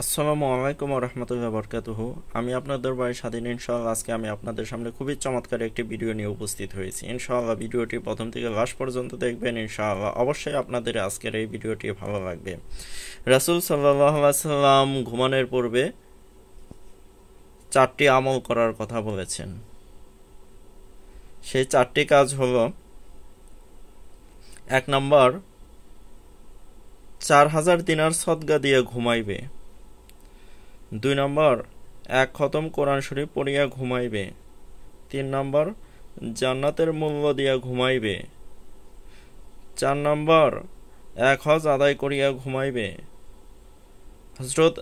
আসসালামু আলাইকুম রহমতুল্লাহ বরকাতুহু। আমি আপনাদের বাড়ি স্বাধীন, ইনশাআল্লাহ। আজকে আমি আপনাদের সামনে খুবই চমৎকার একটি ভিডিও নিয়ে উপস্থিত হয়েছি। ইনশাআল্লাহ ভিডিওটি প্রথম থেকে লাস্ট পর্যন্ত দেখবেন, ইনশাআল্লাহ। অবশ্যই আপনাদের আজকের এই ভিডিওটি ভালো লাগবে। রাসুল সাল্লাম ঘুমানোর পূর্বে চারটি আমল করার কথা বলেছেন। সেই চারটি কাজ হলো, এক নম্বর, চার হাজার দিনার সদগা দিয়ে ঘুমাইবে। দুই নম্বর, এক খতম কোরআন শরীফ পড়িয়া ঘুমাইবে। তিন নম্বর, জান্নাতের মূল্য দিয়া ঘুমাইবে। চার নম্বর, এক হজ আদায় করিয়া ঘুমাইবে। হজরত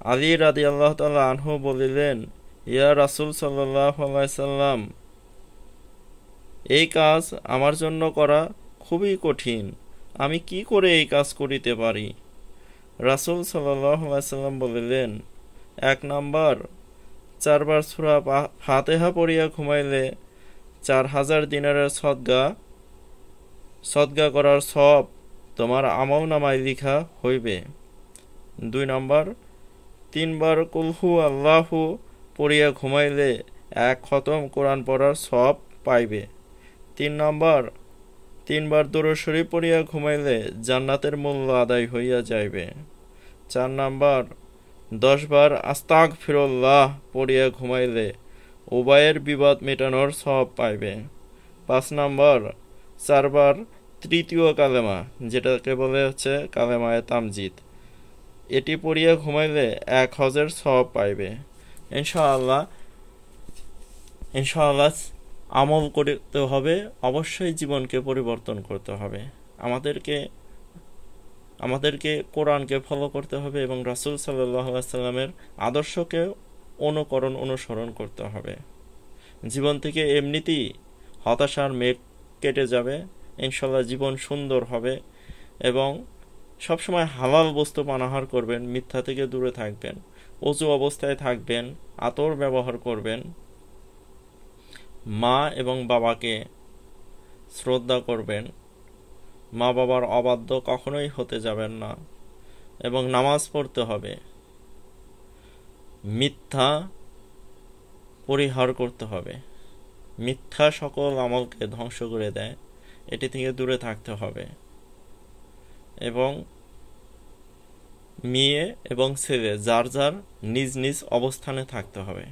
আলী রাদি আল্লাহ তালা আনহু বলিলেন, ইয়া রাসুল সাল্লাহ সাল্লাম, এই কাজ আমার জন্য করা খুবই কঠিন। আমি কি করে এই কাজ করিতে পারি? রাসুল সাল্লাম বলিলেন, এক নাম্বার, চারবার সুরা ফাতেহা পড়িয়া ঘুমাইলে চার হাজার দিনারের সদ্গা সদ্গা করার সব তোমার আমল নামায় লিখা হইবে। দুই নম্বর, তিনবার কুলহু আল্লাহু পড়িয়া ঘুমাইলে এক খতম কোরআন পড়ার সব পাইবে। তিন নম্বর তিনবার দূর শরীফ পড়িয়া ঘুমাইলে জান্নাতের মূল্য আদায় হইয়া যাইবে। চার নাম্বার, দশবার আস্তাক ফিরল্লাহ পড়িয়া ঘুমাইলে উবায়ের বিবাদ মেটানোর সব পাইবে। পাঁচ নাম্বার, চারবার তৃতীয় কালেমা, যেটাকে বলে হচ্ছে কালেমায় তামজিদ। এটি পড়িয়া ঘুমাইলে এক হজের সব পাইবে। ইনশাআল্লাহ ইনশাআল্লাহ আমল করতে হবে, অবশ্যই জীবনকে পরিবর্তন করতে হবে। আমাদেরকে আমাদেরকে কোরআনকে ফলো করতে হবে এবং রাসুল সাল্লামের আদর্শকে অনুকরণ, অনুসরণ করতে হবে। জীবন থেকে এমনিতেই হতাশার মেঘ কেটে যাবে ইনশাল্লাহ জীবন সুন্দর হবে এবং সবসময় হালাল বস্তু পানাহার করবেন, মিথ্যা থেকে দূরে থাকবেন, অজু অবস্থায় থাকবেন, আতর ব্যবহার করবেন মা এবং বাবাকে শ্রদ্ধা করবেন। মা বাবার অবাধ্য কখনোই হতে যাবেন না এবং নামাজ পড়তে হবে। মিথ্যা পরিহার করতে হবে। মিথ্যা সকল আমলকে ধ্বংস করে দেয়, এটি থেকে দূরে থাকতে হবে। এবং মেয়ে এবং ছেলে, যার যার নিজ নিজ অবস্থানে থাকতে হবে।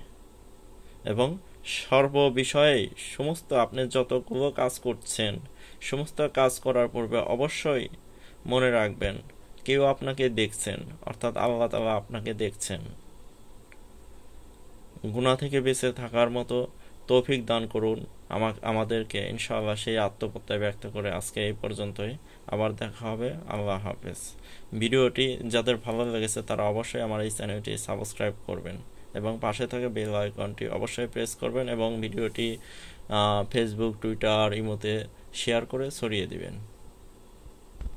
এবং সর্ব বিষয়ে সমস্ত আপনি যতগুলো কাজ করছেন, সমস্ত কাজ করার পূর্বে অবশ্যই মনে রাখবেন, কেউ আপনাকে দেখছেন, অর্থাৎ আল্লাহ তালা আপনাকে দেখছেন। গুণা থেকে বেঁচে থাকার মতো তৌফিক দান করুন আমাদেরকে। ইনশাআল্লাহ সেই আত্মপ্রত্যয় ব্যক্ত করে আজকে এই পর্যন্তই। আবার দেখা হবে। আল্লাহ হাফেজ। ভিডিওটি যাদের ভালো লেগেছে তারা অবশ্যই আমার এই চ্যানেলটি সাবস্ক্রাইব করবেন। এবং পাশে থাকা বেল আইকনটি অবশ্যই প্রেস করবেন এবং ভিডিওটি ফেসবুক টুইটার ইমোতে শেয়ার করে ছড়িয়ে দিবেন।